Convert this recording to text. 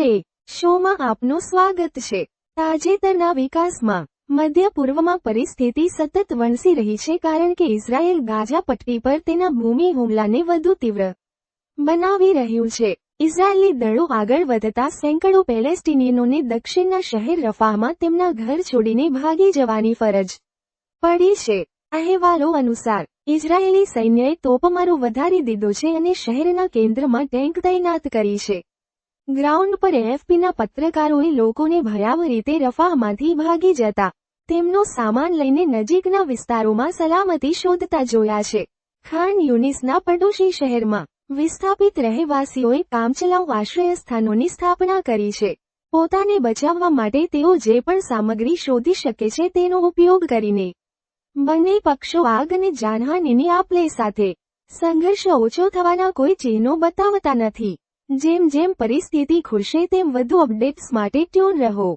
એક શોમાં આપનું સ્વાગત છે. તાજેતરના વિકાસમાં મધ્ય પૂર્વમાં પરિસ્થિતિ સતત વણસી રહી છે કારણ કે ઇઝરાયેલ ગાઝા પટ્ટી પર તેના ભૂમિ હુમલાને વધુ તીવ્ર બનાવી રહ્યું છે. ઇઝરાયેલી દળો આગળ વધતા સેંકડો પેલેસ્ટિનિયનોને દક્ષિણના શહેર રફામાં તેમના ઘર છોડીને ભાગી જવાની ફરજ પડી છે. અહેવાલો અનુસાર, ઇઝરાયેલી સૈન્યએ તોપમારો વધારી દીધો છે અને શહેરના કેન્દ્રમાં ટેન્ક તૈનાત કરી છે. ગ્રાઉન્ડ પર એએફપીના પત્રકારોએ લોકોને ભયાવ રીતે રફાહમાંથી ભાગી જતા તેમનો સામાન લઈને નજીકના વિસ્તારોમાં સલામતી શોધતા જોયા છે. ખાન યુનિસના પડોશી શહેરમાં વિસ્થાપિત રહેવાસીઓએ કામચલાઉ આશ્રય સ્થાનોની સ્થાપના કરી છે. પોતાને બચાવવા માટે તેઓ જે પણ સામગ્રી શોધી શકે છે તેનો ઉપયોગ કરીને બંને પક્ષો આગ અને જાનહાનિની આપલે સાથે સંઘર્ષ ઓછો થવાના કોઈ ચિહ્નો બતાવતા નથી. જેમ જેમ પરિસ્થિતિ ખુલશે તેમ વધુ અપડેટ્સ માટે ટ્યુન રહો.